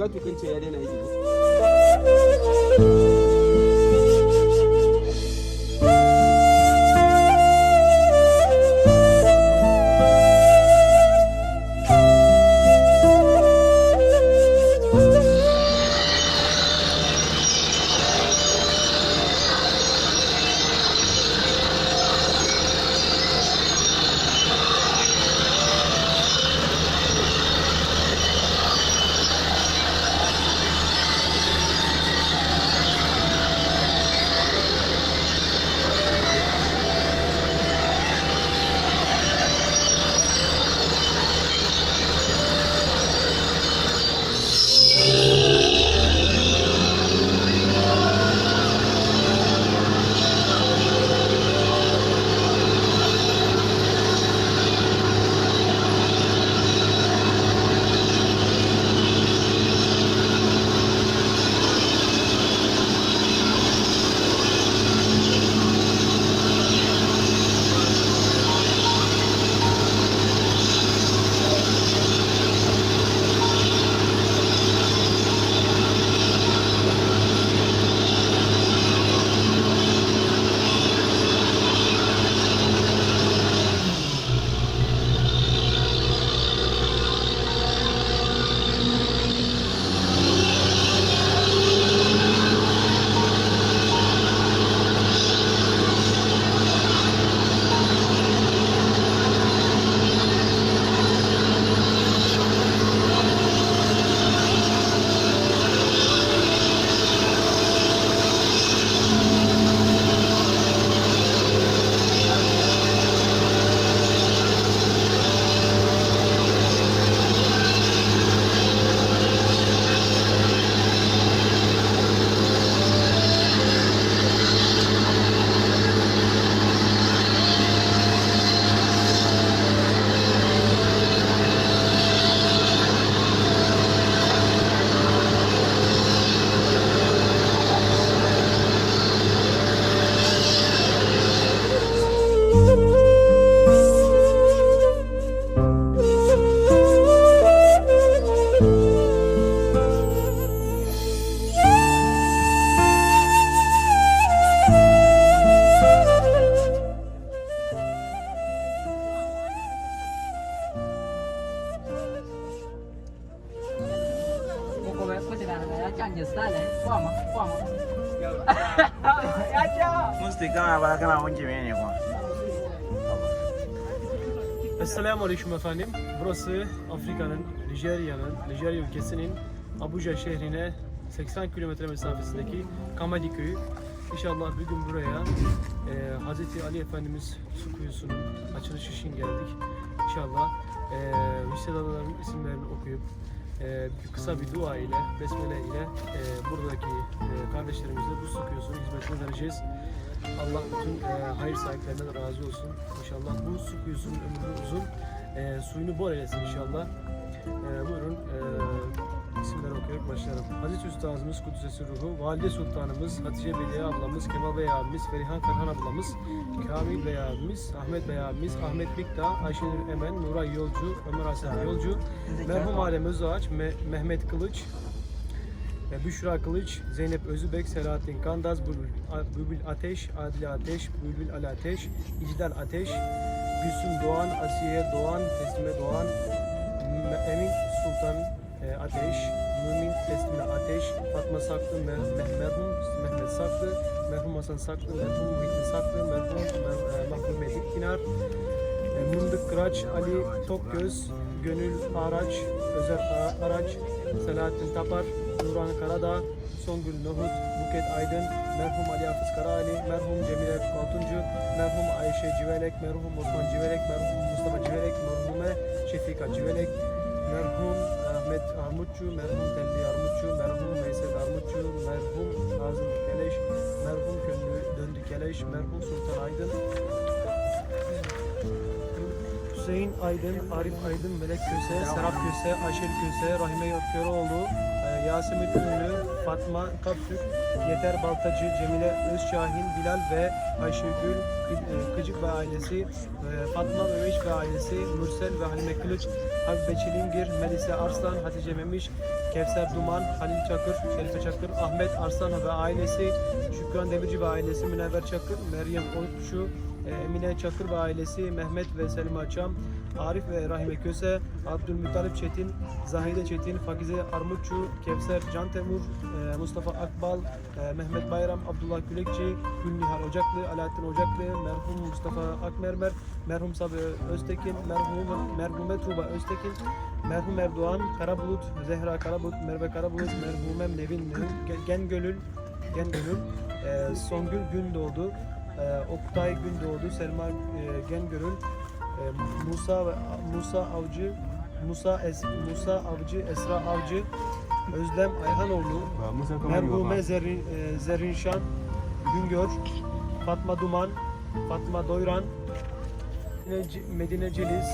got to ya daina aiki. Canja style kwama kwama Musti kana ba kana wanke mene kuma? Esselamu Aleyküm efendim. Burası Afrika'nın, Nijerya'nın, Nijerya ülkesinin Abuja şehrine 80 kilometre mesafesindeki Kamadi köyü. İnşallah bir gün buraya e, Hazreti Ali Efendimiz su kuyusunun açılışı için geldik. İnşallah e, Hüseyin Adaların isimlerini okuyup e, bir kısa bir dua ile, besmele ile e, buradaki e, kardeşlerimizle bu su kuyusunun hizmetine vereceğiz. Allah bütün e, hayır sahiplerinden razı olsun. İnşallah bu su ömrü uzun. E, suyunu bol eylesin inşallah. E, buyurun e, isimleri okuyarak başlayalım. Hazreti Üstazımız Kudüs'e ruhu, Valide Sultanımız, Hatice Bediye ablamız, Kemal Bey abimiz, Ferihan Ferhan ablamız, Kamil Bey abimiz, Ahmet Bey abimiz, Ahmet Mikta, Ayşenur Emen, Nuray Yolcu, Ömer Hasan Yolcu, merhum Alem Özağaç, Me- Mehmet Kılıç, e, Büşra Kılıç, Zeynep Özübek, Selahattin Kandaz, Bülbül, Ateş, Adile Ateş, Bülbül Ali Ateş, İcdal Ateş, Gülsüm Doğan, Asiye Doğan, Teslime Doğan, Emin Sultan e, Ateş, Mümin Teslime Ateş, Fatma Saklı, Mer- Me- merhum Mehmet Saklı, merhum Hasan Saklı, merhum Muhittin Saklı, merhum Mer- Mahmut Medik Dinar, e, Mındık Kıraç, Ali Tokgöz, Gönül Araç, Özer Araç, Selahattin Tapar, Nurhan Karadağ, Songül Nohut, Buket Aydın, merhum Ali Hafız Karaali, merhum Cemile Kaltuncu, merhum Ayşe Civelek, merhum Osman Civelek, merhum Mustafa Civelek, merhume Şefika Civelek, merhum Ahmet Armutçu, merhum Telli Armutçu, merhum Veysel Armutçu, merhum Nazım Keleş, merhum Gönlü Döndü Keleş, merhum Sultan Aydın, Hüseyin Aydın, Arif Aydın, Melek Köse, Serap Köse, Ayşel Köse, Rahime Köroğlu, e, Yasemin Ünlü, Fatma Kaptürk, Yeter Baltacı, Cemile Özşahin, Bilal ve Ayşegül e, Kıcık ve ailesi, e, Fatma Öveş ve ailesi, Mürsel ve Halime Kılıç, Habibe Çilingir, Melisa Arslan, Hatice Memiş, Kevser Duman, Halil Çakır, Şerife Çakır, Ahmet Arslan ve ailesi, Şükran Demirci ve ailesi, Münevver Çakır, Meryem Oytçu, e, Emine Çakır ve ailesi, Mehmet ve Selma Çam, Arif ve Rahime Köse, Abdülmuttalip Çetin, Zahide Çetin, Fakize Armutçu, Kevser Can Temur, e, Mustafa Akbal, e, Mehmet Bayram, Abdullah Külekçi, Gülnihal Ocaklı, Alaaddin Ocaklı, merhum Mustafa Akmermer, merhum Sabi Öztekin, merhum merhume Tuğba Öztekin, merhum Erdoğan, Karabulut, Zehra Karabulut, Merve Karabulut, merhumem Nevin Ge- Gengölül, Gengölül, e, Songül Gündoğdu, e, Oktay Gündoğdu, Selma e, Gengölül, e, Musa ve Musa Avcı, Musa Es, Musa Avcı, Esra Avcı, Özlem Ayhanoğlu, Merhume Zerrin, e, Zerrinşan Güngör, Fatma Duman, Fatma Doyran, Medine- Medine Celiz,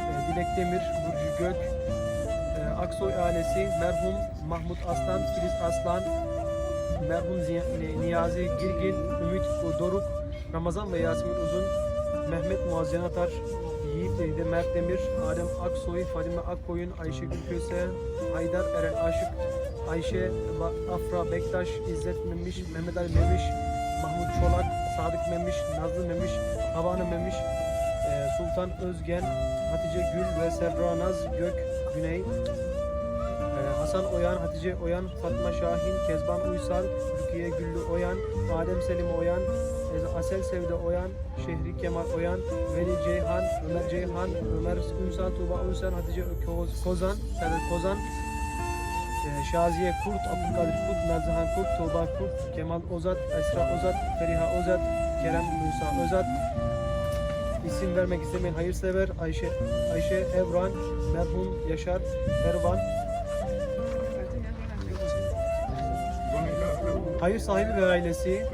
e, Dilek Demir, Burcu Gök, e, Aksoy ailesi, merhum Mahmut Aslan, Filiz Aslan, merhum Niyazi Girgin, Ümit Doruk, Ramazan ve Yasemin Uzun, Mehmet Muazzin Atar, Yiğit Deyde, Mert Demir, Adem Aksoy, Fadime Akkoyun, Ayşe Gülköse, Haydar Eren Aşık, Ayşe Afra Bektaş, İzzet Memiş, Mehmet Ali Memiş, Mahmut Çolak, Sadık Memiş, Nazlı Memiş, Havana Memiş, e, Sultan Özgen, Hatice Gül ve Serra Naz Gök Güney, Hasan Oyan, Hatice Oyan, Fatma Şahin, Kezban Uysal, Rukiye Güllü Oyan, Adem Selim Oyan, Asel Sevde Oyan, Şehri Kemal Oyan, Veli Ceyhan, Ömer Ceyhan, Ömer Ünsal, Tuğba Ünsal, Hatice Ko- Kozan, Serdar Kozan, e, Şaziye Kurt, Abdülkadir Kurt, Merzahan Kurt, Tuğba Kurt, Kemal Ozat, Esra Ozat, Feriha Ozat, Kerem Musa Özat, isim vermek istemeyen hayırsever Ayşe Ayşe Evran, merhum Yaşar Ervan, hayır sahibi ve ailesi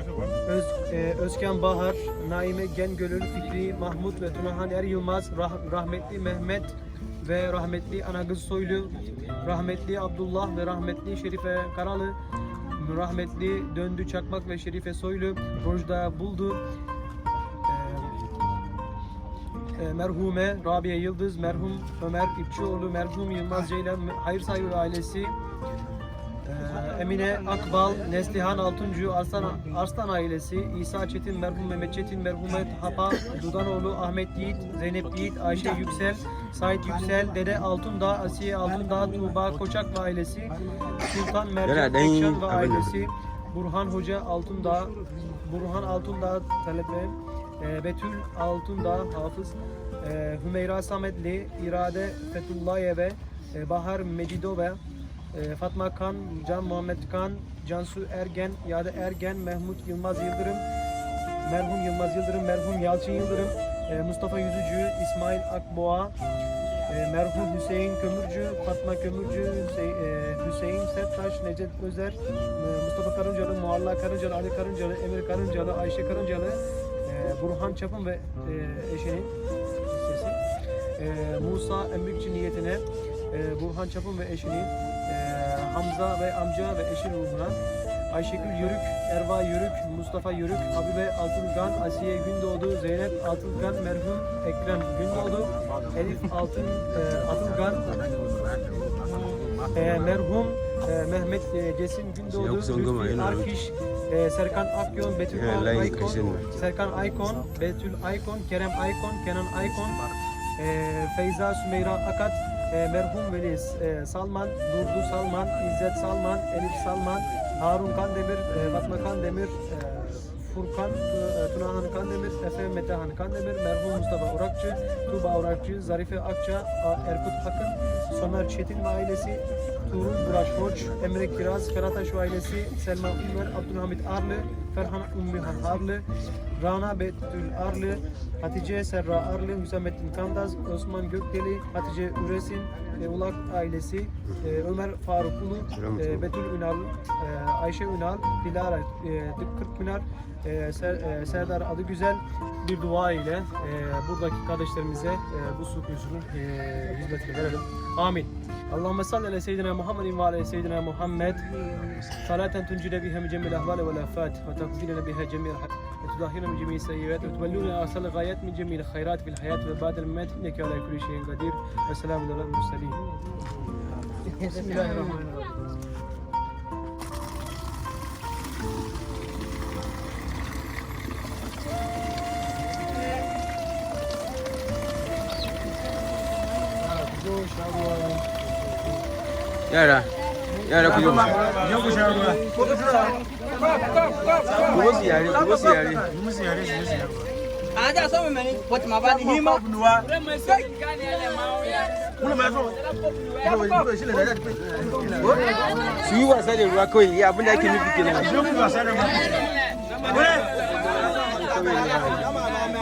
Öz, e, Özkan Bahar, Naime Gengölül, Fikri Mahmut ve Tunahan Er Yılmaz, rah- rahmetli Mehmet ve rahmetli Anagız Soylu, rahmetli Abdullah ve rahmetli Şerife Karalı, rahmetli Döndü Çakmak ve Şerife Soylu, Rojda Buldu, e, e, merhume Rabia Yıldız, merhum Ömer İpçioğlu, merhum Yılmaz Ceylan, hayır sahibi ailesi, Emine Akbal, Neslihan Altuncu, Arslan, Arslan ailesi, İsa Çetin, merhum Mehmet Çetin, merhumet Hapa, Dudanoğlu, Ahmet Yiğit, Zeynep Yiğit, Ayşe Yüksel, Sait Yüksel, Dede Altundağ, Asiye Altundağ, Tuğba Koçak ve ailesi, Sultan Mercan Koçan ve ailesi, Burhan Hoca Altundağ, Burhan Altundağ talebe, e, Betül Altundağ Hafız, e, Hümeyra Sametli, İrade Fethullahiyeve, e, Bahar Mecidove, e, Fatma Kan, Can Muhammed Kan, Cansu Ergen, Yade Ergen, Mehmut Yılmaz Yıldırım, merhum Yılmaz Yıldırım, merhum Yalçın Yıldırım, e, Mustafa Yüzücü, İsmail Akboğa, e, merhum Hüseyin Kömürcü, Fatma Kömürcü, Hüseyin, e, Hüseyin Serttaş, Necdet Özer, e, Mustafa Karıncalı, Mualla Karıncalı, Ali Karıncalı, Emir Karıncalı, Ayşe Karıncalı, e, Burhan Çapın ve e, eşinin sesi, Musa Emrikçi niyetine, Burhan Çapın ve eşinin, Hamza ve amca ve eşi ruhuna, Ayşegül Yörük, Erva Yörük, Mustafa Yörük, Habibe Altıngan, Asiye Gündoğdu, Zeynep Altıngan, merhum Ekrem Gündoğdu, Elif Altın e, Altıngan, e, merhum e, Mehmet e, Cesim Gündoğdu, Lütfi. Arkiş, e, Serkan Akyon, Betül Aykon. Serkan Aykon, Betül Aykon, Kerem Aykon, Kenan Aykon, e, Feyza Sümeyra Akat, e, merhum Veli e, Salman, Durdu Salman, İzzet Salman, Elif Salman, Harun Kandemir, e, Fatma Kandemir, e, Furkan, e, Tunahan Kandemir, Efe Metehan Kandemir, merhum Mustafa Orakçı, Tuğba Orakçı, Zarife Akça, Erkut Akın, Somer Çetin ve ailesi, Tuğrul Buraş Hoç, Emre Kiraz, Ferhat Aşu ailesi, Selma Ünver, Abdülhamit Arlı, Ferhan Ümmühan Arlı, Rana Betül Arlı, Hatice Serra Arlı, Hüsamettin Kandaz, Osman Gökdeli, Hatice Üresin, e, Ulak ailesi, e, Ömer Faruk Ulu, e, Betül Ünal, e, Ayşe Ünal, Dilara e, Kırkpınar, e, Ser, e, Serdar Adıgüzel bir dua ile e, buradaki kardeşlerimize e, bu su kuyusunun e, hizmetini verelim. Amin. Allahümme salli ala seyyidina Muhammedin ve ala seyyidina Muhammed. Salaten tuncide biha min cemil ahvali ve lafat ve takzilene biha cemil hak. Ve tudahirene من جميع السيئات وتبلغنا أصل الغايات من جميع الخيرات في الحياة وبعد الممات. إنك على كل شيء قدير. والسلام على المرسلين. بسم الله الرحمن الرحيم. Yara. Yara ku yau. Je ku sha Kuhusu yari, kuhusu yari. Kuhusu yari, kuhusu yari. Anaja soma meni, pochi mabadi hima. Kunuwa. Kuna mazo. Su yi wasa da ruwa kawai, ya abin da ake nufi kenan. Su yi wasa da ruwa.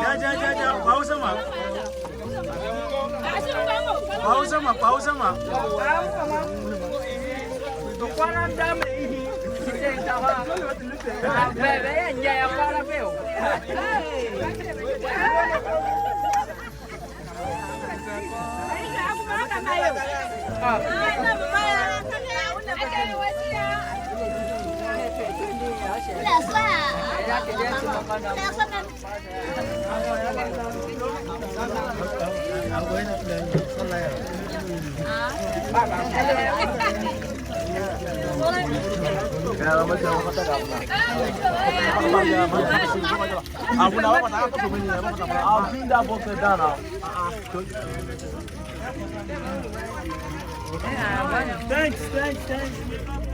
Ja, ja, ja, ja, ba Bebé, ya para feo. Hãy subscribe cho kênh Ghiền Mì Gõ Để không bỏ lỡ những video hấp dẫn Terima Thanks, thanks, thanks.